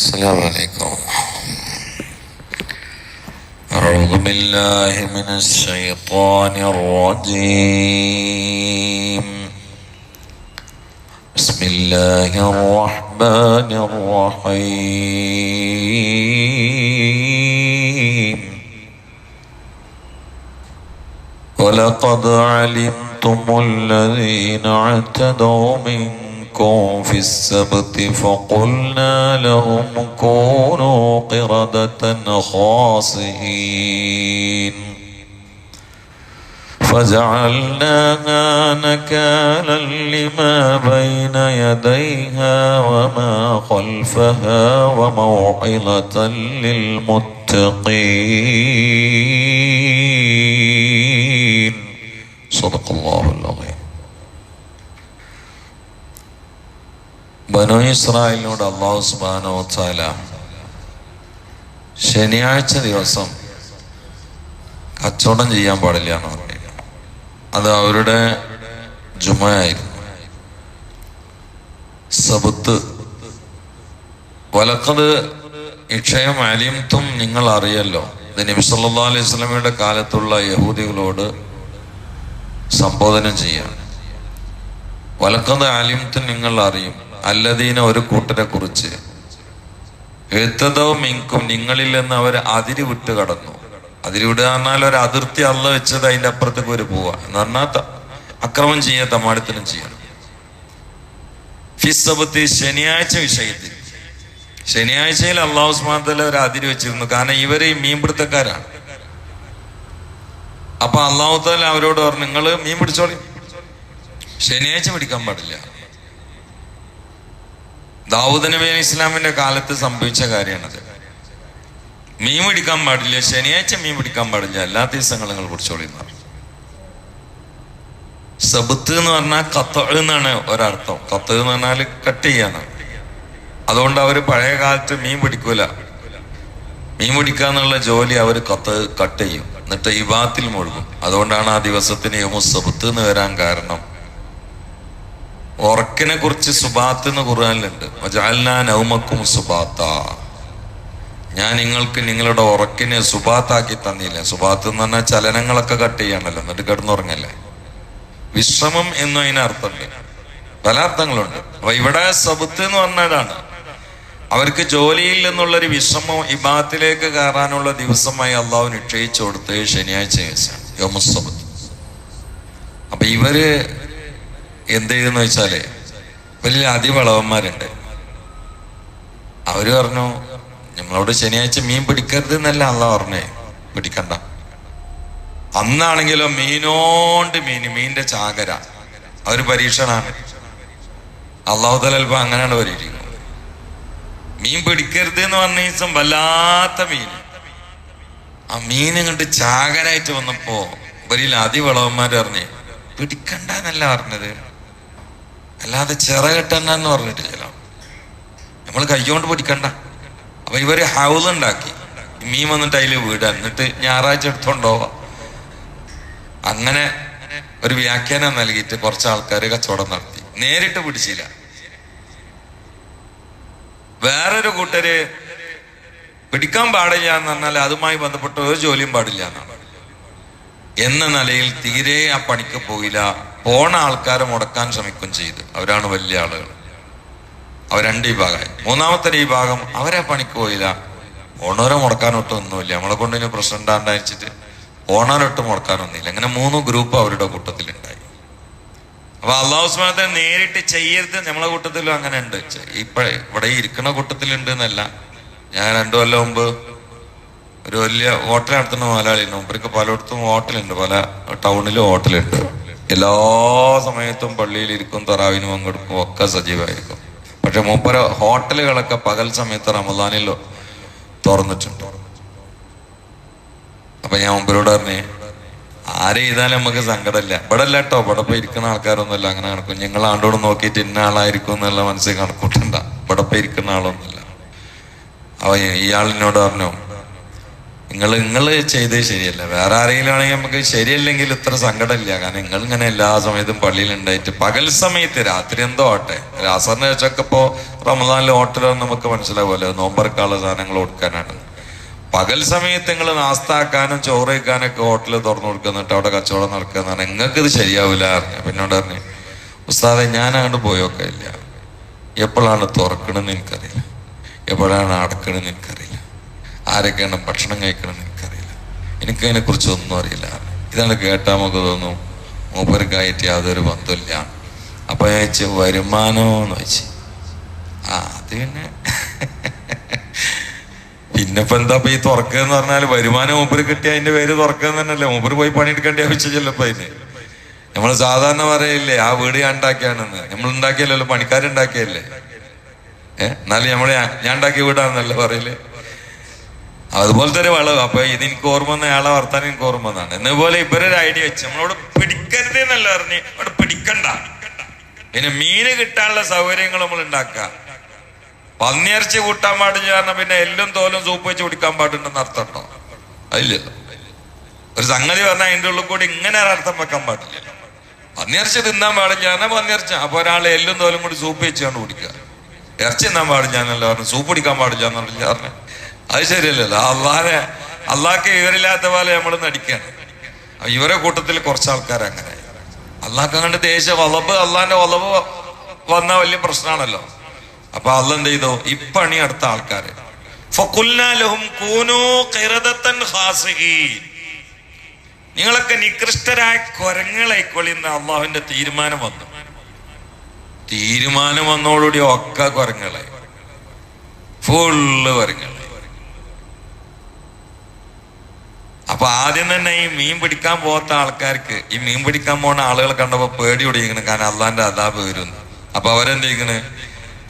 السلام عليكم. أعوذ بالله من الشيطان الرجيم. بسم الله الرحمن الرحيم. ولقد علمتم الذين اعتدوا منكم في السبت فقلنا لهم كونوا قردة خاصئين فجعلناها نكالا لما بين يديها وما خلفها وموعظة للمتقين. صدق الله العظيم. ബനോ ഇസ്രായേലിനോട് അള്ളാഹു സുബാനോ ചാല ശനിയാഴ്ച ദിവസം കച്ചവടം ചെയ്യാൻ പാടില്ല എന്ന് പറഞ്ഞു. അത് അവരുടെ ജുമയായിരുന്നു. സബത്ത്. വലക്കത് ഇക്ഷയം അലിംത്തും നിങ്ങൾ അറിയല്ലോ. ഇത് നബി അലൈഹി സ്വലമയുടെ കാലത്തുള്ള യഹൂദികളോട് സംബോധന ചെയ്യാണ് വലക്കത് അലിംത്തും നിങ്ങൾ അറിയും. അല്ലദീന ഒരു കൂട്ടരെ കുറിച്ച് എത്തതോ മിങ്കും നിങ്ങളിൽ നിന്ന് അവർ അതിരി വിട്ട് കടന്നു. അതിരി വിട പറഞ്ഞാൽ ഒരു അതിർത്തി അല്ല വെച്ചത് അതിന്റെ അപ്പുറത്തേക്ക് ഒരു പോവാ എന്ന് പറഞ്ഞാൽ അക്രമം ചെയ്യുക തമാടത്തിനും ചെയ്യണം ഫിസബത്ത് ശനിയാഴ്ച വിഷയത്തിൽ. ശനിയാഴ്ചയിൽ അള്ളാഹു സ്മാത്തല ഒരു അതിരി വെച്ചിരുന്നു. കാരണം ഇവർ ഈ മീൻപിടുത്തക്കാരാണ്. അപ്പൊ അള്ളാഹു താല അവരോട് പറഞ്ഞു നിങ്ങൾ മീൻ പിടിച്ചോളി. ശനിയാഴ്ച പിടിക്കാൻ പാടില്ല. ദാവൂദ് നബി അലി ഇസ്ലാമിന്റെ കാലത്ത് സംഭവിച്ച കാര്യമാണത്. മീൻ പിടിക്കാൻ പാടില്ല. ശനിയാഴ്ച മീൻ പിടിക്കാൻ പാടില്ല. എല്ലാ ദിവസങ്ങളും നിങ്ങൾ കുറിച്ചോളിന്ന് സബത്ത് എന്ന് പറഞ്ഞാൽ കത്ത് എന്നാണ് ഒരർത്ഥം. കത്ത് എന്ന് പറഞ്ഞാൽ കട്ട് ചെയ്യാനാണ് അതുകൊണ്ട് അവർ പഴയ കാലത്ത് മീൻ പിടിക്കൂല. മീൻ പിടിക്കാന്നുള്ള ജോലി അവർ കത്ത് കട്ട് ചെയ്യും. എന്നിട്ട് ഈ ബാത്തിൽ മുഴുകും. അതുകൊണ്ടാണ് ആ ദിവസത്തിന് യമു സബുത്ത് എന്ന് വരാൻ കാരണം. ഉറക്കിനെ കുറിച്ച് സുബാത്ത് എന്ന് ഖുർആനിലുണ്ട്. നൗമക്കും സുബാത്ത. ഞാൻ നിങ്ങൾക്ക് നിങ്ങളുടെ ഉറക്കിനെ സുബാത്താക്കി തന്നില്ല? സുബാത്ത് എന്ന് പറഞ്ഞാൽ ചലനങ്ങളൊക്കെ കട്ട് ചെയ്യണല്ലോ. എന്നിട്ട് കിടന്നുറങ്ങല്ലേ? വിശ്രമം എന്നും അതിനർത്ഥമില്ല പല അർത്ഥങ്ങളുണ്ട്. അപ്പൊ ഇവിടെ സബുത്ത് എന്ന് പറഞ്ഞതാണ്. അവർക്ക് ജോലിയിൽ നിന്നുള്ളൊരു വിശ്രമം ഇബാത്തിലേക്ക് കയറാനുള്ള ദിവസമായി അള്ളാഹു നിശ്ചയിച്ചു കൊടുത്ത് ശനിയാഴ്ച ദിവസമാണ്. യോമുസബത്ത്. അപ്പൊ ഇവർ എന്ത് ചെയ്തെന്ന് വെച്ചാൽ വലിയ അതിവളവന്മാരുണ്ട്. അവർ പറഞ്ഞു നമ്മളോട് ശനിയാഴ്ച മീൻ പിടിക്കരുത് എന്നല്ല അല്ല പറഞ്ഞേ. പിടിക്കണ്ട. അന്നാണെങ്കിലും മീനോണ്ട് മീൻ മീനിന്റെ ചാകര. അവർ പരീക്ഷണാണ്. അള്ളാഹുദല അങ്ങനെയാണ് പരീക്ഷിക്കുന്നത് മീൻ പിടിക്കരുത് എന്ന് പറഞ്ഞ ദിവസം വല്ലാത്ത മീൻ. ആ മീൻ ഇങ്ങോട്ട് ചാകരായിട്ട് വന്നപ്പോ വലിയ അതിവളവന്മാർ പറഞ്ഞേ പിടിക്കണ്ട എന്നല്ല പറഞ്ഞത്. അല്ലാതെ ചിറകെട്ടെന്നു പറഞ്ഞിട്ടില്ല നമ്മൾ കൈകൊണ്ട് പിടിക്കണ്ട. അപ്പൊ ഇവർ ഹൗസ് ഉണ്ടാക്കി. മീൻ വന്നിട്ട് അതിൽ വീടാൻ എന്നിട്ട് ഞായറാഴ്ച എടുത്തോണ്ടോവാ അങ്ങനെ ഒരു വ്യാഖ്യാനം നൽകിയിട്ട് കുറച്ച് ആൾക്കാർ കച്ചവടം നടത്തി. നേരിട്ട് പിടിച്ചില്ല. വേറൊരു കൂട്ടര് പിടിക്കാൻ പാടില്ല എന്ന് പറഞ്ഞാൽ അതുമായി ബന്ധപ്പെട്ട ഒരു ജോലിയും പാടില്ല എന്നാണ്. എന്ന നിലയിൽ തീരെ ആ പണിക്ക് പോയില്ല. പോണ ആൾക്കാരെ മുടക്കാൻ ശ്രമിക്കും ചെയ്ത്. അവരാണ് വലിയ ആളുകൾ. അവർ രണ്ട് വിഭാഗമായി. മൂന്നാമത്തെ വിഭാഗം ഭാഗം അവരെ പണിക്ക് പോയില്ല. ഓണോരെ മുടക്കാനൊട്ടും ഒന്നുമില്ല. നമ്മളെ കൊണ്ട് ഇനി പ്രശ്നം ഉണ്ടാണ്ടായിച്ചിട്ട് ഓണോരൊട്ടും മുടക്കാനൊന്നുമില്ല അങ്ങനെ മൂന്ന് ഗ്രൂപ്പ് അവരുടെ കൂട്ടത്തിലുണ്ടായി. അപ്പൊ അള്ളാഹു സ്മാനത്തെ നേരിട്ട് ചെയ്യരുത് നമ്മളെ കൂട്ടത്തിലും അങ്ങനെ ഉണ്ട്. ഇപ്പഴേ ഇവിടെ ഇരിക്കുന്ന കൂട്ടത്തിലുണ്ട് എന്നല്ല. ഞാൻ രണ്ടു കൊല്ലം മുമ്പ് ഒരു വലിയ ഹോട്ടൽ നടത്തുന്ന മലയാളി മുമ്പർക്ക് പലയിടത്തും ഹോട്ടലുണ്ട്. പല ടൗണിലും ഹോട്ടലുണ്ട്. എല്ലാ സമയത്തും പള്ളിയിൽ ഇരിക്കും തറാവിനും പങ്കെടുക്കും ഒക്കെ സജീവമായിരിക്കും. പക്ഷെ മൂപ്പര ഹോട്ടലുകളൊക്കെ പകൽ സമയത്ത് റമദാനിൽ തുറന്നിട്ടുണ്ട്. അപ്പൊ ഞാൻ മുമ്പിലൂടെ പറഞ്ഞേ ആരെ ചെയ്താലും നമുക്ക് സങ്കടമില്ല. ഇവിടെ അല്ല കേട്ടോ ഇവിടെ പോയി ഇരിക്കുന്ന ആൾക്കാരൊന്നുമില്ല അങ്ങനെ കണക്കും ഞങ്ങൾ ആണ്ടോട് നോക്കിയിട്ട് ഇന്ന ആളായിരിക്കും എന്നുള്ള മനസ്സിൽ കണക്കൂട്ടണ്ട. ഇവിടെ പോയി ഇരിക്കുന്ന ആളൊന്നുമില്ല. അവ ഇയാളിനോട് പറഞ്ഞു നിങ്ങൾ നിങ്ങൾ ചെയ്തത് ശരിയല്ല. വേറെ ആരെങ്കിലും ആണെങ്കിൽ നമുക്ക് ശരിയല്ലെങ്കിൽ ഇത്ര സങ്കടമില്ല. കാരണം നിങ്ങൾ ഇങ്ങനെ എല്ലാ സമയത്തും പള്ളിയിൽ ഉണ്ടായിട്ട് പകൽ സമയത്ത് രാത്രി എന്തോ ആട്ടെ രാസറിനെ വെച്ചൊക്കെ ഇപ്പോൾ റമദാനിലെ ഹോട്ടലോ നമുക്ക് മനസ്സിലാവുമല്ലോ. നോമ്പറക്കാനുള്ള സാധനങ്ങൾ കൊടുക്കാനാണ്. പകൽ സമയത്ത് നിങ്ങൾ നാസ്താക്കാനും ചോറ് വയ്ക്കാനൊക്കെ ഹോട്ടൽ തുറന്നു കൊടുക്കുന്നിട്ട് അവിടെ കച്ചവടം നടക്കുന്നതാണ് നിങ്ങൾക്ക് ഇത് ശരിയാവില്ല അറിഞ്ഞ പിന്നോട് പറഞ്ഞു ഉസ്താദെ ഞാൻ അങ്ങോട്ട് പോയൊക്കെ ഇല്ല. എപ്പോഴാണ് തുറക്കണമെന്ന് എനിക്കറിയില്ല. എപ്പോഴാണ് അടക്കണമെന്ന് എനിക്കറിയില്ല. ആരൊക്കെയാണ് ഭക്ഷണം കഴിക്കണമെന്ന് എനിക്കറിയില്ല. എനിക്കതിനെ കുറിച്ച് ഒന്നും അറിയില്ല. ഇതാണ് കേട്ടാൽ നമുക്ക് തോന്നും മൂപ്പർക്കായിട്ട് യാതൊരു ബന്ധമില്ല അപ്പൊ ഞാൻ വെച്ച് വരുമാനമോന്ന് വെച്ച് ആ അത് പിന്നെ. പിന്നെ ഇപ്പൊ എന്താ ഈ തുറക്കുക എന്ന് പറഞ്ഞാൽ വരുമാനം മൂപ്പര് കിട്ടിയ അതിന്റെ പേര് തുറക്കുക തന്നെയല്ലേ. മൂപ്പര് പോയി പണിയെടുക്കേണ്ട ആവശ്യമില്ലല്ലോ ഇപ്പൊ അതിന്. നമ്മൾ സാധാരണ പറയില്ലേ ആ വീട് ഞാൻ ഉണ്ടാക്കിയാണെന്ന്. നമ്മൾ ഉണ്ടാക്കിയല്ലോ പണിക്കാരുണ്ടാക്കിയല്ലേ? ഏഹ് എന്നാലും നമ്മൾ ഞാൻ ഉണ്ടാക്കിയ വീടാണെന്നല്ലേ പറയില്ലേ അതുപോലത്തെ തന്നെ വളവ്. അപ്പൊ ഇത് എനിക്ക് ഓർമ്മ വന്ന അയാളെ വർത്താനം എനിക്ക് ഓർമ്മ വന്നാണ് എന്നപോലെ ഇവരൊരു ഐഡിയ വെച്ച് നമ്മളോട് പിടിക്കരുത് എന്നല്ല പറഞ്ഞ് അവിടെ പിടിക്കണ്ട. പിന്നെ മീന് കിട്ടാനുള്ള സൗകര്യങ്ങൾ നമ്മൾ ഉണ്ടാക്കുക. പന്നിയിറച്ചി കൂട്ടാൻ പാടില്ല കാരണം പിന്നെ എല്ലും തോലും സൂപ്പ് വെച്ച് കുടിക്കാൻ പാടുണ്ടെന്ന് അർത്ഥം ഉണ്ടോ? അതില്ലല്ലോ ഒരു സംഗതി പറഞ്ഞാൽ അതിന്റെ ഉള്ളിൽ കൂടി ഇങ്ങനെ അർത്ഥം വെക്കാൻ പാടില്ല. പന്നിയിറച്ചി തിന്നാൻ പാടില്ല പറഞ്ഞാൽ പന്നിയിറച്ചി. അപ്പൊ ഒരാൾ എല്ലും തോലും കൂടി സൂപ്പ് വെച്ചാണ് കുടിക്കുക. ഇറച്ചി തിന്നാൻ പാടില്ല എന്നല്ല പറഞ്ഞു സൂപ്പ് കുടിക്കാൻ പാടില്ല എന്നല്ല പറഞ്ഞു അത് ശരിയല്ലല്ലോ അള്ളാഹെ അള്ളാഹ്ക്ക് ഇവരില്ലാത്ത പോലെ നമ്മൾ നടിക്കാണ്. അപ്പൊ ഇവരെ കൂട്ടത്തിൽ കുറച്ച് ആൾക്കാർ അങ്ങനെ. അള്ളാഹ് അങ്ങോട്ട് ദേശം വളവ് അള്ളാഹിന്റെ വളവ് വന്ന വലിയ പ്രശ്നമാണല്ലോ അപ്പൊ അള്ള എന്ത് ചെയ്തു? ഇപ്പണി അടുത്ത ആൾക്കാര്. നിങ്ങളൊക്കെ നികൃഷ്ടരായ കൊരങ്ങളായിക്കോളി എന്ന് അള്ളാഹുവിന്റെ തീരുമാനം വന്നു. തീരുമാനം വന്നോടുകൂടി ഒക്കെ കൊരങ്ങളെ ഫുള്ള് കൊരങ്ങളായി അപ്പൊ ആദ്യം തന്നെ ഈ മീൻ പിടിക്കാൻ പോകാത്ത ആൾക്കാർക്ക് ഈ മീൻ പിടിക്കാൻ പോകുന്ന ആളുകൾ കണ്ടപ്പോ പേടി ഒടിയിക്കണം കാരണം അള്ളാന്റെ അതാപ് വരുന്നു. അപ്പൊ അവരെന്ത് ചെയ്യണ്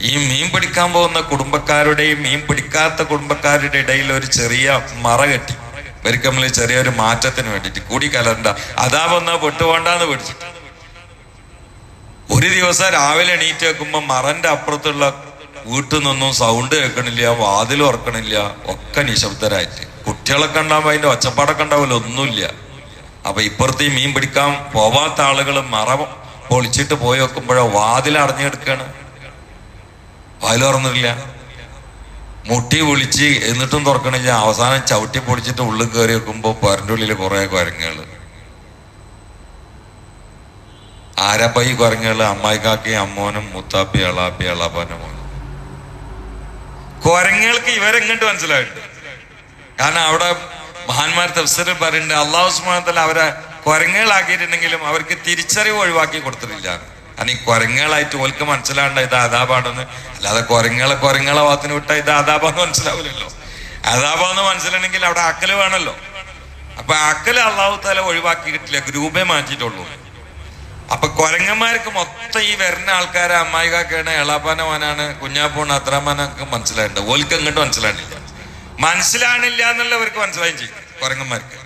ഈ മീൻ പിടിക്കാൻ പോകുന്ന കുടുംബക്കാരുടെയും മീൻ പിടിക്കാത്ത കുടുംബക്കാരുടെ ഇടയിൽ ഒരു ചെറിയ മറ കെട്ടി. ഇവർക്ക് ചെറിയൊരു മാറ്റത്തിന് വേണ്ടിട്ട് കൂടി കലണ്ട അതാപൊന്നാ പെട്ടുപോണ്ടാന്ന് പിടിച്ചു. ഒരു ദിവസം രാവിലെ എണീറ്റ് വെക്കുമ്പോ മറന്റെ അപ്പുറത്തുള്ള വീട്ടിൽ നിന്നും സൗണ്ട് കേൾക്കണില്ല വാതിൽ ഉറക്കണില്ല ഒക്കെ നിശബ്ദരായിട്ട്. കുട്ടികളൊക്കെ ഉണ്ടാവുമ്പോ അതിന്റെ ഒച്ചപ്പാടൊക്കെ ഉണ്ടാവില്ല ഒന്നുമില്ല. അപ്പൊ ഇപ്പുറത്ത് മീൻ പിടിക്കാൻ പോവാത്ത ആളുകൾ മറ പൊളിച്ചിട്ട് പോയി വെക്കുമ്പോഴോ വാതിൽ അടഞ്ഞെടുക്കാണ്. വാതിൽ തുറന്നിട്ടില്ല. മുട്ടി വിളിച്ച് എന്നിട്ടും തുറക്കണില്ല. അവസാനം ചവിട്ടി പൊളിച്ചിട്ട് ഉള്ളിൽ കയറി വെക്കുമ്പോ പൊരന്റെ ഉള്ളിൽ കുറെ കുരങ്ങുകൾ. ആരപ്പ ഈ കുരങ്ങുകൾ അമ്മായിക്കാക്കി അമ്മോനും മുത്താപ്പി അളാപ്പി അളാപ്പനും കുരങ്ങുകൾക്ക് ഇവരെങ്ങോട്ട് മനസ്സിലായിട്ടുണ്ട്? കാരണം അവിടെ മഹാന്മാർ തഫ്സറിൽ പറയുന്നുണ്ട് അള്ളാഹു സുബ്ഹാനതാല അവരെ കുരങ്ങുകളാക്കിയിട്ടുണ്ടെങ്കിലും അവർക്ക് തിരിച്ചറിവ് ഒഴിവാക്കി കൊടുത്തിട്ടില്ല. കാരണം ഈ കുരങ്ങുകളായിട്ട് ഓൽക്ക് മനസ്സിലാണ്ട ഇത് അതാപാണെന്ന് അല്ലാതെ കുരങ്ങുകളെ കുരങ്ങളെ ഭാഗത്തിന് വിട്ടാൽ ഇത് അതാപാന്ന് മനസ്സിലാവില്ലല്ലോ. അതാപാന്ന് മനസ്സിലാണെങ്കിൽ അവിടെ അക്കൽ വേണമല്ലോ അപ്പൊ അക്കൽ അള്ളാഹു താല ഒഴിവാക്കി കിട്ടില്ല ഗ്രൂപ്പേ മാറ്റിയിട്ടുള്ളൂ. അപ്പൊ കൊരങ്ങന്മാർക്ക് മൊത്തം ഈ വരുന്ന ആൾക്കാരെ അമ്മായിക്കാക്കാണ് എളാപ്പാന മോനാണ് കുഞ്ഞാപ്പോണ് അത്രാമാനൊക്കെ മനസ്സിലായിട്ടുണ്ട്. ഓൽക്ക് അങ്ങോട്ട് മനസ്സിലാണില്ല മനസ്സിലാണില്ല എന്നുള്ളവർക്ക് മനസ്സിലായും ചെയ്യും. കുരങ്ങന്മാർക്ക്.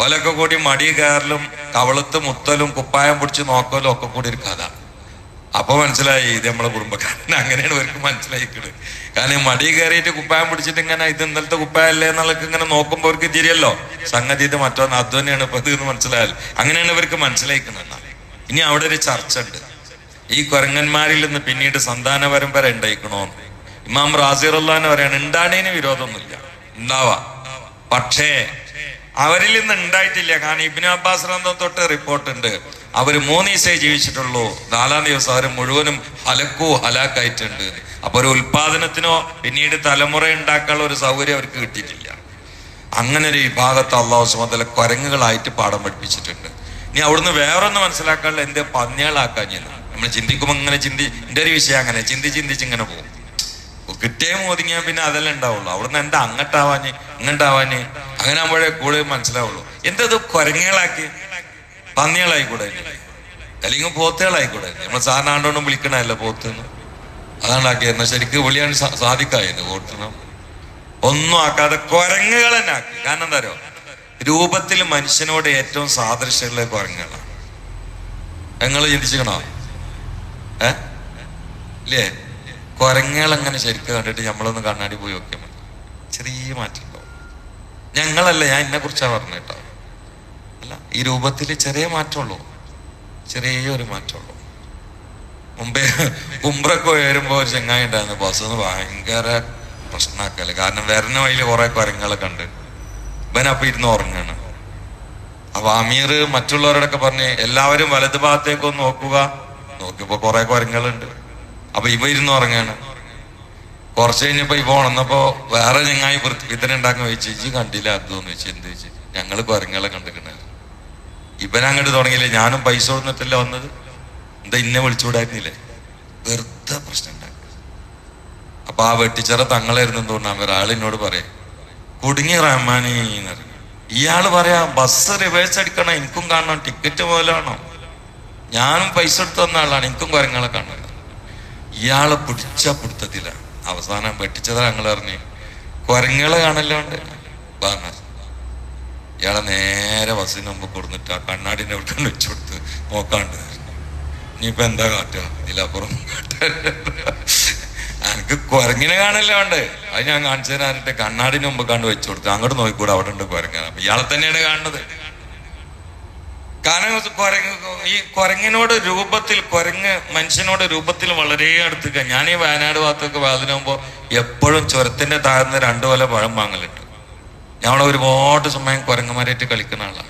ഓലൊക്കെ കൂടി മടി കയറലും കവളത്ത് മുത്തലും കുപ്പായം പിടിച്ച് നോക്കലും ഒക്കെ കൂടി ഒരു കഥ. അപ്പൊ മനസ്സിലായി ഇത് നമ്മളെ കുടുംബക്കാരൻ. അങ്ങനെയാണ് ഇവർക്ക് മനസ്സിലായിക്കുന്നത് കാരണം മടി കയറിയിട്ട് കുപ്പായം പിടിച്ചിട്ട് ഇങ്ങനെ ഇത് ഇന്നലത്തെ കുപ്പായല്ലേ എന്നുള്ള ഇങ്ങനെ നോക്കുമ്പോൾ അവർക്ക് തിരിയല്ലോ സംഗതി ഇത് മറ്റൊന്ന് അത് തന്നെയാണ് ഇപ്പൊ ഇത് മനസ്സിലായാൽ. അങ്ങനെയാണ് ഇവർക്ക് മനസ്സിലാക്കുന്നത് ഇനി അവിടെ ഒരു ചർച്ച ഉണ്ട് ഈ കുരങ്ങന്മാരിൽ നിന്ന് പിന്നീട് സന്താന പരമ്പര ഉണ്ടായിക്കണോന്ന്. ഇമാം റാസിറുല്ലാന്ന് പറയാണ് ഉണ്ടാണേന് വിരോധമൊന്നുമില്ല. ഉണ്ടാവാ പക്ഷേ അവരിൽ നിന്ന് ഉണ്ടായിട്ടില്ല കാരണം ഇബിന് അബ്ബാസ് റന്തം തൊട്ട് റിപ്പോർട്ട് ഉണ്ട് അവർ മൂന്ന് ദിവസമേ ജീവിച്ചിട്ടുള്ളൂ. നാലാം ദിവസം അവർ മുഴുവനും ഹലക്കോ ഹലാക്കായിട്ടുണ്ട്. അപ്പൊ ഒരു ഉൽപാദനത്തിനോ പിന്നീട് തലമുറ ഉണ്ടാക്കാനുള്ള ഒരു സൗകര്യം അവർക്ക് കിട്ടിയിട്ടില്ല. അങ്ങനെ ഒരു വിഭാഗത്തെ അള്ളാഹു സുമതല കുരങ്ങുകളായിട്ട് പാഠം പഠിപ്പിച്ചിട്ടുണ്ട്. ഇനി അവിടുന്ന് വേറൊന്ന് മനസ്സിലാക്കാനുള്ള എന്റെ പന്നികളാക്കാൻ ഞാൻ നമ്മൾ ചിന്തിക്കുമ്പോൾ ഇങ്ങനെ ചിന്തി എന്റെ ഒരു വിഷയം അങ്ങനെ ചിന്തി ചിന്തിച്ച് ഇങ്ങനെ പോകും. കിട്ടിയ ഒതുങ്ങിയാൽ പിന്നെ അതെല്ലാം ഉണ്ടാവുള്ളൂ. അവിടുന്ന് എന്താ അങ്ങട്ടാവാന് ഇങ്ങട്ടാവാന് അങ്ങനെ ആകുമ്പോഴേ കൂടുതൽ മനസ്സിലാവുള്ളൂ. എന്തത് കുരങ്ങുകളാക്കി പന്നികളായിക്കൂടെ അല്ലെങ്കിൽ പോത്തുകളായിക്കൂടെ നമ്മൾ സാറിന് ആണ്ടോണ്ടും വിളിക്കണല്ലോ പോത്തുന്ന്? അതാണ്ടാക്കിയത് എന്നാൽ ശരിക്കും വിളിയാൻ സാധിക്കായിരുന്നു പോത്തിനും ഒന്നും ആക്കാതെ കുരങ്ങുകൾ തന്നെ ആക്കി കാരണം എന്താ പറയുക രൂപത്തിൽ മനുഷ്യനോട് ഏറ്റവും സാദൃശ്യമുള്ള കുരങ്ങുകളാണ്. നിങ്ങൾ ചിന്തിച്ചിക്കണോ? ഏ? ഇല്ലേ? കുരങ്ങുകൾ അങ്ങനെ ശരിക്കും കണ്ടിട്ട് നമ്മളൊന്ന് കണ്ണാടി പോയി നോക്കിയാൽ മതി ചെറിയ മാറ്റം ഉണ്ടാവും ഞങ്ങളല്ല ഞാൻ എന്നെ കുറിച്ചാണ് പറഞ്ഞത് കേട്ടോ അല്ല ഈ രൂപത്തിൽ ചെറിയ മാറ്റമുള്ളൂ ചെറിയൊരു മാറ്റമുള്ളൂ മുമ്പേ കുമ്പ്രൊക്കെ വരുമ്പോ ഒരു ചെങ്ങായി ഉണ്ടായിരുന്നു. ബസ് ഒന്ന് ഭയങ്കര പ്രശ്നമാക്കൽ കാരണം വരുന്ന വഴിയിൽ കുറെ കുരങ്ങളെ കണ്ട് ഇവനപ്പം ഇരുന്ന് ഉറങ്ങാണ്. അപ്പൊ അമീർ മറ്റുള്ളവരോടൊക്കെ പറഞ്ഞ് എല്ലാവരും വലത് ഭാഗത്തേക്കൊന്ന് നോക്കുക. നോക്കിയപ്പോ കുറെ കുരങ്ങളുണ്ട് അപ്പൊ ഇവ ഇരുന്ന് ഉറങ്ങാണ്. കുറച്ച് കഴിഞ്ഞപ്പോ ഇവ ഉണർന്നപ്പോ വേറെ ഞങ്ങായി ഇതിനെ ഉണ്ടാക്കാൻ വെച്ച് ചേച്ചി കണ്ടില്ല അതെന്ന് വെച്ച് എന്ത് വെച്ച്? ഞങ്ങൾ കുരങ്ങളെ കണ്ടിക്കണ ഇവൻ അങ്ങോട്ട് തുടങ്ങിയില്ലേ? ഞാനും പൈസ കൊടുത്തിട്ടല്ല വന്നത്? എന്താ ഇന്നെ വിളിച്ചുകൂടായിരുന്നില്ലേ? വെറുതെ പ്രശ്നം ഉണ്ടാക്കുക അപ്പൊ ആ വെട്ടിച്ചറ തങ്ങളായിരുന്നു തോന്നാൻ ഒരാൾ പറയും കുടുങ്ങി റഹ്മാനി എന്നറിയും ഇയാൾ പറയാ ബസ് റിവേഴ്സ് അടിക്കണം. എനിക്കും കാണണം. ടിക്കറ്റ് മുതലാണോ ഞാനും പൈസ എടുത്ത് വന്ന ആളാണ്. എനിക്കും കുരങ്ങളെ കാണണം. ഇയാളെ പിടിച്ച പിടുത്തത്തിലാണ് അവസാനം വെട്ടിച്ചത ഞങ്ങൾ പറഞ്ഞു കുരങ്ങളെ കാണല്ലാണ്ട്. ഇയാളെ നേരെ ബസ്സിന് മുമ്പ് കൊടുത്തിട്ട് ആ കണ്ണാടിന്റെ അവിടെ വെച്ചു കൊടുത്ത് നോക്കാണ്ട് ഇനിയിപ്പോ എന്താ കാട്ടുക? ഇതിലപ്പുറം എനിക്ക് കുരങ്ങിനെ കാണല്ലേ വേണ്ടേ അത് ഞാൻ കാണിച്ചു തരാനിട്ട് കണ്ണാടിന് മുമ്പ് കണ്ട് വെച്ചു കൊടുത്തു അങ്ങോട്ട് നോക്കിക്കൂടെ അവിടെ ഉണ്ട് കുരങ്ങൻ ഇയാളെ തന്നെയാണ് കാണുന്നത്. കാരണം കുരങ്ങ് ഈ കുരങ്ങിനോട് രൂപത്തിൽ കുരങ്ങ് മനുഷ്യനോട് രൂപത്തിൽ വളരെ അടുത്തുക ഞാൻ ഈ വയനാട് ഭാഗത്തൊക്കെ വാതിലാകുമ്പോൾ എപ്പോഴും ചുരത്തിന്റെ താഴ്ന്ന രണ്ടു കൊല പഴം വാങ്ങലുണ്ട് അവിടെ ഒരുപാട് സമയം കുരങ്ങന്മാരായിട്ട് കളിക്കുന്ന ആളാണ്.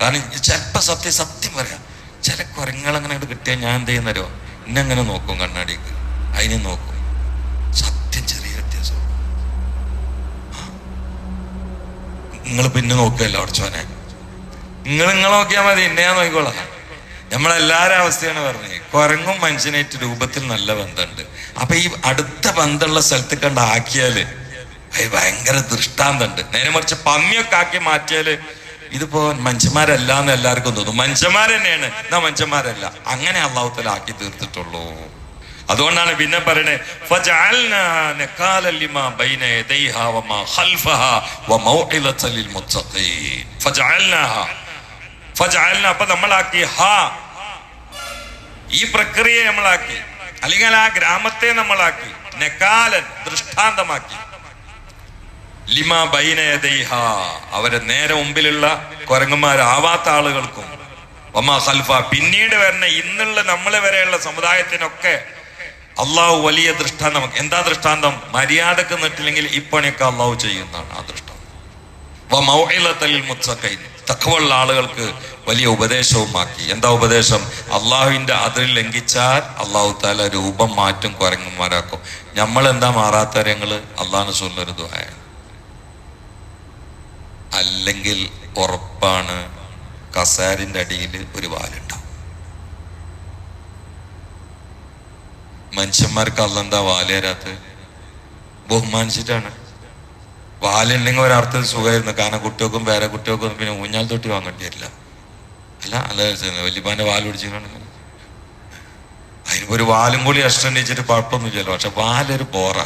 കാരണം ചിലപ്പോ സത്യം സത്യം പറയാം. ചില കുരങ്ങൾ അങ്ങനെ കിട്ടിയാൽ ഞാൻ എന്ത് ചെയ്യുന്നരോ ഇന്നെങ്ങനെ നോക്കും കണ്ണാടിക്ക്. അതിനെ നോക്കും. സത്യം ചെറിയ വ്യത്യാസം. നിങ്ങൾ പിന്നെ നോക്കുകയല്ലോ അടച്ചോനെ നിങ്ങൾ നിങ്ങൾ നോക്കിയാൽ മതി എന്നെ ഞാൻ നോക്കിക്കോളാം. നമ്മളെല്ലാരും അവസ്ഥയാണ് പറഞ്ഞത്. കുരങ്ങും മനുഷ്യനായിട്ട് രൂപത്തിൽ നല്ല ബന്ധമുണ്ട്. അപ്പൊ ഈ അടുത്ത ബന്ധമുള്ള സ്ഥലത്ത് കണ്ട് ആക്കിയാൽ അത് ഭയങ്കര ദൃഷ്ടാന്തണ്ട് നേരെ മറിച്ച് പമ്മിയൊക്കെ ആക്കി മാറ്റിയാൽ ഇതിപ്പോ മനുഷ്യന്മാരല്ല എന്ന് എല്ലാവർക്കും തോന്നും. മനുഷ്യന്മാർ തന്നെയാണ് എന്നാ മനുഷ്യന്മാരല്ല. അങ്ങനെ അള്ളാഹുത്തല ആക്കി തീർത്തിട്ടുള്ളൂ. അതുകൊണ്ടാണ് പിന്നെ പറയണേ അപ്പൊ നമ്മളാക്കി. ഹാ. ഈ പ്രക്രിയയെ നമ്മളാക്കി. അല്ലെങ്കിൽ ആ ഗ്രാമത്തെ നമ്മളാക്കി. നെക്കാലൻ ദൃഷ്ടാന്തമാക്കി. ലിമ ബൈനയദൈഹ അവരെ നേരെ മുമ്പിലുള്ള കുരങ്ങന്മാരാവാത്ത ആളുകൾക്കും ഒമാ സൽഫ പിന്നീട് വരുന്ന ഇന്നുള്ള നമ്മളെ വരെയുള്ള സമുദായത്തിനൊക്കെ അള്ളാഹു വലിയ ദൃഷ്ടാന്തം എന്താ ദൃഷ്ടാന്തം? മര്യാദയ്ക്ക് നിട്ടില്ലെങ്കിൽ ഇപ്പണിയൊക്കെ അള്ളാഹു ചെയ്യുന്നതാണ് ആ ദൃഷ്ടാന്തം. തഖ്വയുള്ള ആളുകൾക്ക് വലിയ ഉപദേശവുമാക്കി. എന്താ ഉപദേശം? അള്ളാഹുവിന്റെ അതിൽ ലംഘിച്ചാൽ അള്ളാഹു താല രൂപം മാറ്റും കുരങ്ങന്മാരാക്കും നമ്മൾ എന്താ മാറാത്ത മാറാത്തരങ്ങൾ അള്ളാഹ് സുല്ലൊരു ദ്വായ അല്ലെങ്കിൽ ഉറപ്പാണ് കസാരിന്റെ അടിയിൽ ഒരു വാലുണ്ടാവും. മനുഷ്യന്മാർക്ക് അല്ലെന്താ വാലേരാത്ത് ബഹുമാനിച്ചിട്ടാണ്. വാലുണ്ടെങ്കിൽ ഒരർത്ഥത്തിൽ സുഖമായിരുന്നു. കാരണം കുട്ടികൾക്കും വേറെ കുട്ടികൾക്കും പിന്നെ ഊഞ്ഞാൽ തൊട്ടി വാങ്ങേണ്ടി വരില്ല അല്ല അല്ല വല്യപ്പാന്റെ വാൽ പിടിച്ച് കാണുന്നത് അതിനിപ്പോ ഒരു വാലും കൂടി അഷ്ടണ്ടിച്ചിട്ട് കുഴപ്പമൊന്നുമില്ലല്ലോ. പക്ഷെ വാലൊരു ബോറ.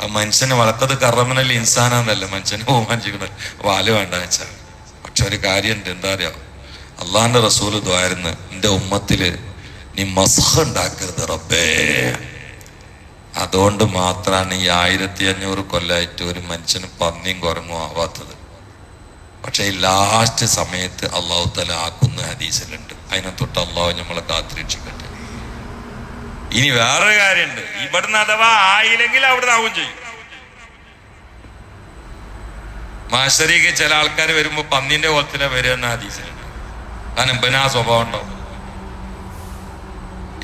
ആ മനുഷ്യനെ വളർത്തത് കറമനൽ ഇൻസാനാന്നല്ല. മനുഷ്യനെ ബഹുമാനിച്ചിരിക്കുന്നത് വാൽ വേണ്ട വെച്ചാൽ പക്ഷെ ഒരു കാര്യമുണ്ട് എന്താ അറിയാം? അള്ളാന്റെ റസൂൽ ദ്വാരുന്ന് എന്റെ ഉമ്മത്തിൽ നീ മസഹ ഉണ്ടാക്കരുത് റബ്ബേ. അതുകൊണ്ട് മാത്രമാണ് ഈ ആയിരത്തി അഞ്ഞൂറ് കൊല്ലായിട്ട് ഒരു മനുഷ്യന് പന്നിയും കുറങ്ങും ആവാത്തത്. പക്ഷേ ഈ ലാസ്റ്റ് സമയത്ത് അള്ളാഹു തല ആക്കുന്ന ഹദീസിലുണ്ട്. അതിനെ തൊട്ട് അള്ളാഹു നമ്മളെ കാത്തിരക്ഷിക്കട്ടെ. ഇനി വേറൊരു കാര്യമുണ്ട്. ഇവിടുന്ന് അഥവാ ആയില്ലെങ്കിൽ അവിടുന്ന് ആവും ചെയ്യും. മാശരിക്ക് ചില ആൾക്കാർ വരുമ്പോൾ പന്നിന്റെ കോലത്തിലെ വരുന്ന ഹദീസിലുണ്ട്. കാരണം ഇവനാ സ്വഭാവം ഉണ്ടാവും.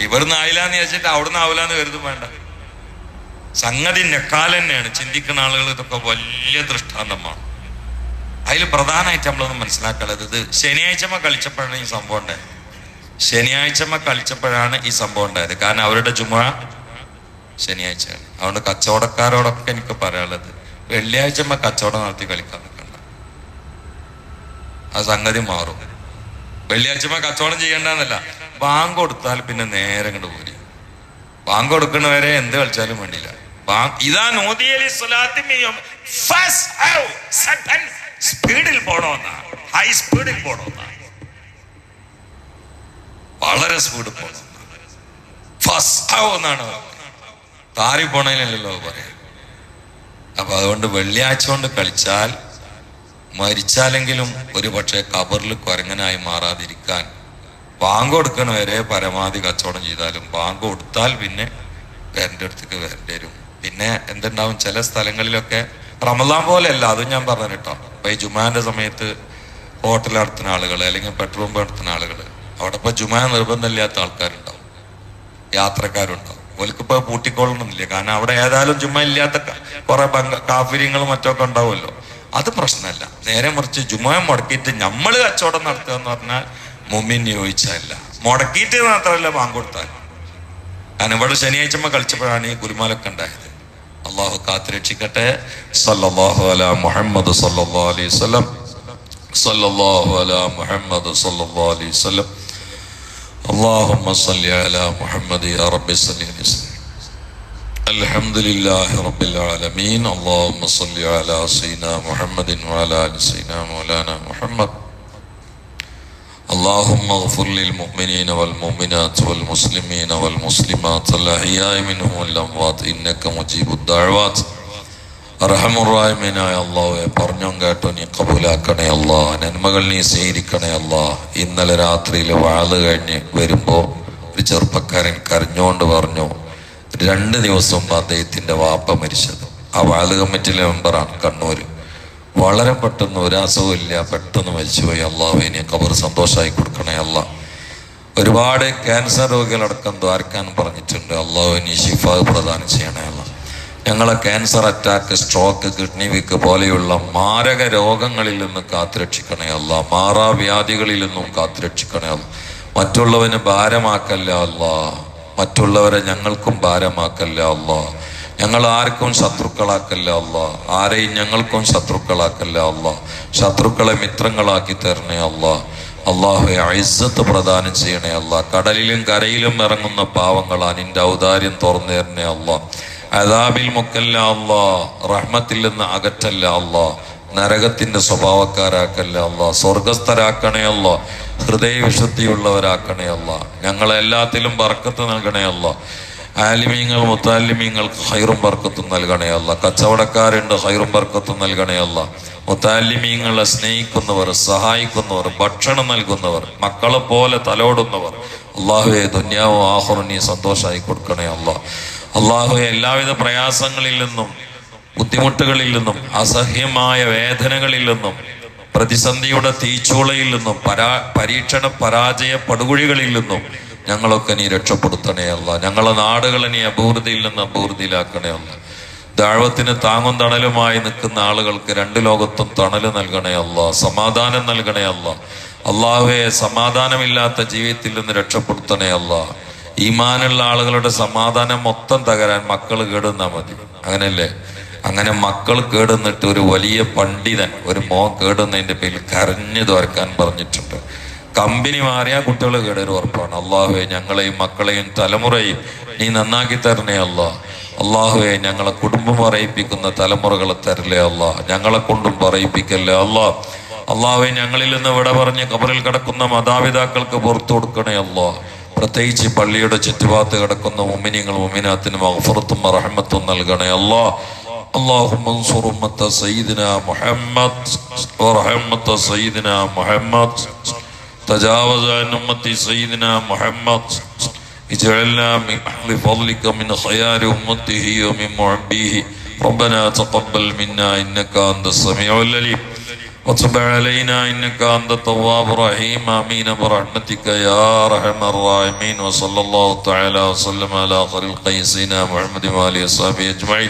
ഇവിടുന്ന് ആയില്ലാന്ന് ചോദിച്ചിട്ട് അവിടുന്ന് ആവില്ലാന്ന് കരുതും വേണ്ട. സംഗതി നെക്കാൽ തന്നെയാണ്. ചിന്തിക്കുന്ന ആളുകൾ ഇതൊക്കെ വലിയ ദൃഷ്ടാന്തമാണ്. അതിൽ പ്രധാനമായിട്ട് നമ്മളൊന്ന് മനസ്സിലാക്കേണ്ടത് ഇത് ശനിയാഴ്ചമ്മ കളിച്ചപ്പോഴാണ് ഈ സംഭവം ഉണ്ടായത്. ശനിയാഴ്ചമ്മ കളിച്ചപ്പോഴാണ് ഈ സംഭവം ഉണ്ടായത്. കാരണം അവരുടെ ചുമ ശനിയാഴ്ചയാണ്. അതുകൊണ്ട് കച്ചവടക്കാരോടൊക്കെ എനിക്ക് പറയാനുള്ളത് വെള്ളിയാഴ്ചമ്മ കച്ചവടം നടത്തി കളിക്കാൻ നിൽക്കണ്ട. ആ സംഗതി മാറും. വെള്ളിയാഴ്ചമ്മ കച്ചവടം ചെയ്യേണ്ടെന്നല്ല ബാങ്ക് കൊടുത്താൽ പിന്നെ നേരെ ഇങ്ങോട്ട് പോരി. ബാങ്ക് കൊടുക്കുന്നവരെ എന്ത് കളിച്ചാലും വേണ്ടിയില്ല. ഇതാ നോദിയലി സ്പീഡിൽ പോണോന്നാ. ഹൈ സ്പീഡിൽ പോണോന്നാ. വളരെ സ്പീഡിൽ പോണം ഫസ്റ്റ് എന്നാണ് താറി പോണേലല്ലോ പറയാം. അപ്പൊ അതുകൊണ്ട് വെള്ളിയാഴ്ച കൊണ്ട് കളിച്ചാൽ മരിച്ചാലെങ്കിലും ഒരു പക്ഷേ കബറിൽ കുരങ്ങനായി മാറാതിരിക്കാൻ ബാങ്ക് കൊടുക്കണ വരെ പരമാവധി കച്ചവടം ചെയ്താലും ബാങ്ക് കൊടുത്താൽ പിന്നെ എന്റെ അടുത്തേക്ക് വരേണ്ടി വരും. പിന്നെ എന്തുണ്ടാവും? ചില സ്ഥലങ്ങളിലൊക്കെ റമദാൻ പോലെയല്ല അതും ഞാൻ പറഞ്ഞു കേട്ടോ. ഇപ്പൊ ഈ ജുമാന്റെ സമയത്ത് ഹോട്ടൽ നടത്തുന്ന ആളുകൾ അല്ലെങ്കിൽ പെട്രോൾ നടത്തുന്ന ആളുകൾ അവിടെ ഇപ്പൊ ജുമാ നിർബന്ധമില്ലാത്ത ആൾക്കാരുണ്ടാവും. യാത്രക്കാരുണ്ടാവും. ഓൽക്കിപ്പോ പൂട്ടിക്കൊള്ളണമെന്നില്ല കാരണം അവിടെ ഏതായാലും ജുമ ഇല്ലാത്ത കുറെ ബംഗ കാഫര്യങ്ങളും മറ്റൊക്കെ ഉണ്ടാവുമല്ലോ. അത് പ്രശ്നമല്ല. നേരെ മറിച്ച് ജുമ മുടക്കിയിട്ട് നമ്മൾ കച്ചവടം നടത്തുക എന്ന് പറഞ്ഞാൽ മുമ്മിൻ ചോദിച്ചല്ല മുടക്കിയിട്ട് മാത്രമല്ല ബാങ്ക് കൊടുത്താൽ. കാരണം ഇവിടെ ശനിയാഴ്ച കളിച്ചപ്പോഴാണ് ഈ ഗുരുമാലൊക്കെ ഉണ്ടായത്. അള്ളാഹു കാത്തുരക്ഷിക്കട്ടെ സല്ലല്ലാഹു അലാ മുഹമ്മദ് സല്ലല്ലാഹു അലൈഹി വസല്ലം സല്ലല്ലാഹു അലാ മുഹമ്മദ് സല്ലല്ലാഹു അലൈഹി വസല്ലം اللهم صل على محمد يا رب صل وسلم الحمد لله رب العالمين اللهم صل على سيدنا محمد وعلى ال سيدنا مولانا محمد اللهم اغفر للمؤمنين والمؤمنات والمسلمين والمسلمات الأحياء منهم والأموات إنك مجيب الدعوات അർഹമുറായ്മീനായ അള്ളാഹുവെ പറഞ്ഞും കേട്ടോ നീ കബൂലാക്കണേ അല്ലാ നന്മകൾ നീ സ്വീകരിക്കണേ അല്ലാ ഇന്നലെ രാത്രിയിൽ വാള് കഴിഞ്ഞ് വരുമ്പോ ഒരു ചെറുപ്പക്കാരൻ കരഞ്ഞുകൊണ്ട് പറഞ്ഞു രണ്ട് ദിവസം മുമ്പ് അദ്ദേഹത്തിന്റെ വാപ്പ മരിച്ചത് ആ വാള് കമ്മിറ്റിയിലെ മെമ്പറാണ് കണ്ണൂര് വളരെ പെട്ടെന്ന് ഒരു ഇല്ല പെട്ടെന്ന് മരിച്ചുപോയി. അള്ളാഹു ഇനി കബർ സന്തോഷമായി കൊടുക്കണേ അല്ല ഒരുപാട് ക്യാൻസർ രോഗികളടക്കം ദ്വാരക്കാൻ പറഞ്ഞിട്ടുണ്ട്. അള്ളാഹു ഇനി ഷിഫ പ്രദാനം ചെയ്യണേ അല്ല ഞങ്ങളെ cancer attack stroke kidney weak പോലെയുള്ള മാരക രോഗങ്ങളിൽ നിന്ന് കാത്തുരക്ഷിക്കണേ അല്ല മാറാവ്യാധികളിൽ നിന്നും കാത്തുരക്ഷിക്കണേ അല്ല മറ്റുള്ളവന് ഭാരമാക്കല്ല അല്ല മറ്റുള്ളവരെ ഞങ്ങൾക്കും ഭാരമാക്കല്ല അല്ല ഞങ്ങൾ ആർക്കും ശത്രുക്കളാക്കല്ല അല്ല ആരെയും ഞങ്ങൾക്കും ശത്രുക്കളാക്കല്ല അല്ല ശത്രുക്കളെ മിത്രങ്ങളാക്കി തരണേ അല്ല അള്ളാഹു ഐസത്ത് പ്രദാനം ചെയ്യണേ അല്ല കടലിലും കരയിലും ഇറങ്ങുന്ന പാവങ്ങളാ നിന്റെ ഔദാര്യം തുറന്നു തരണേ അല്ല അതാബിൽ മുക്കല്ല അല്ല റഹ്മത്തിൽ നിന്ന് അകറ്റല്ല അല്ല നരകത്തിന്റെ സ്വഭാവക്കാരാക്കല്ല അല്ല സ്വർഗസ്ഥരാക്കണേ അല്ല ഹൃദയവിശുദ്ധിയുള്ളവരാക്കണേ അല്ല ഞങ്ങളെല്ലാത്തിലും ബർക്കത്ത് നൽകണേ അല്ല ആലിമീങ്ങൾ മുത്താലിമീങ്ങൾക്ക് ഹൈറും ബർക്കത്തും നൽകണേ കച്ചവടക്കാരുണ്ട് ഹൈറും ബർക്കത്തും നൽകണേ മുത്താലിമീങ്ങളെ സ്നേഹിക്കുന്നവർ സഹായിക്കുന്നവർ ഭക്ഷണം നൽകുന്നവർ മക്കളെ പോലെ തലോടുന്നവർ അള്ളാഹുവെ ദുന്യാവും ആഹുറും നീ സന്തോഷമായി കൊടുക്കണേ അല്ല. അള്ളാഹുവെ എല്ലാവിധ പ്രയാസങ്ങളിൽ നിന്നും ബുദ്ധിമുട്ടുകളിൽ നിന്നും അസഹ്യമായ വേദനകളിൽ നിന്നും പ്രതിസന്ധിയുടെ തീച്ചൂളയിൽ നിന്നും പരാ പരീക്ഷണ പരാജയ പടുകുഴികളിൽ നിന്നും ഞങ്ങളൊക്കെ നീ രക്ഷപ്പെടുത്തണേ അല്ല. ഞങ്ങളെ നാടുകളെ നീ അഭൂർതിയിൽ നിന്ന് അപൂർതിയിലാക്കണേ അല്ല. ദാഴ്വത്തിന് താങ്ങും തണലുമായി നിൽക്കുന്ന ആളുകൾക്ക് രണ്ട് ലോകത്തും തണൽ നൽകണേ അല്ല. സമാധാനം നൽകണേ അല്ല. അള്ളാഹുവെ സമാധാനമില്ലാത്ത ജീവിതത്തിൽ നിന്ന് രക്ഷപ്പെടുത്തണേ അല്ല. ഈമാനുള്ള ആളുകളുടെ സമാധാനം മൊത്തം തകരാൻ മക്കൾ കേടുന്നാ മതി. അങ്ങനല്ലേ? അങ്ങനെ മക്കൾ കേടുന്നിട്ട് ഒരു വലിയ പണ്ഡിതൻ ഒരു മോ കേടുന്നതിന്റെ പേരിൽ കരഞ്ഞു തോർക്കാൻ പറഞ്ഞിട്ടുണ്ട്. കമ്പനി മാറിയ കുട്ടികൾ കേടൊരു ഉറപ്പാണ് അള്ളാഹുവെ ഞങ്ങളെയും മക്കളെയും തലമുറയും നീ നന്നാക്കി തരണേ അല്ല അള്ളാഹുവെ ഞങ്ങളെ കുടുംബം പറയിപ്പിക്കുന്ന തലമുറകളെ തരില്ലേ അല്ല ഞങ്ങളെ കൊണ്ടും പറയിപ്പിക്കല്ലേ അല്ല അള്ളാഹുവെ ഞങ്ങളിൽ നിന്ന് വിട പറഞ്ഞ് കബറിൽ കിടക്കുന്ന മാതാപിതാക്കൾക്ക് പുറത്തു കൊടുക്കണേ അല്ലാ പ്രത്യേകിച്ച് പള്ളിയുടെ ചുറ്റുഭാഗത്ത് കിടക്കുന്ന മുമിനിങ്ങൾ മുമിനാത്തിന് മഹഫറത്തും റഹമത്തും നൽകണേ അല്ലാ اللهم انصر أمة سيدنا محمد ورحمة سيدنا محمد تجاوز عن أمة سيدنا محمد اجعلنا من أهل فضلك من خيار أمته ومن محبيه ربنا تقبل منا إنك أنت السميع العليم وتب علينا إنك أنت التواب الرحيم آمين برحمتك يا أرحم الراحمين وصلى الله تعالى وسلم على خير سيدنا محمد وآله وصحبه أجمعين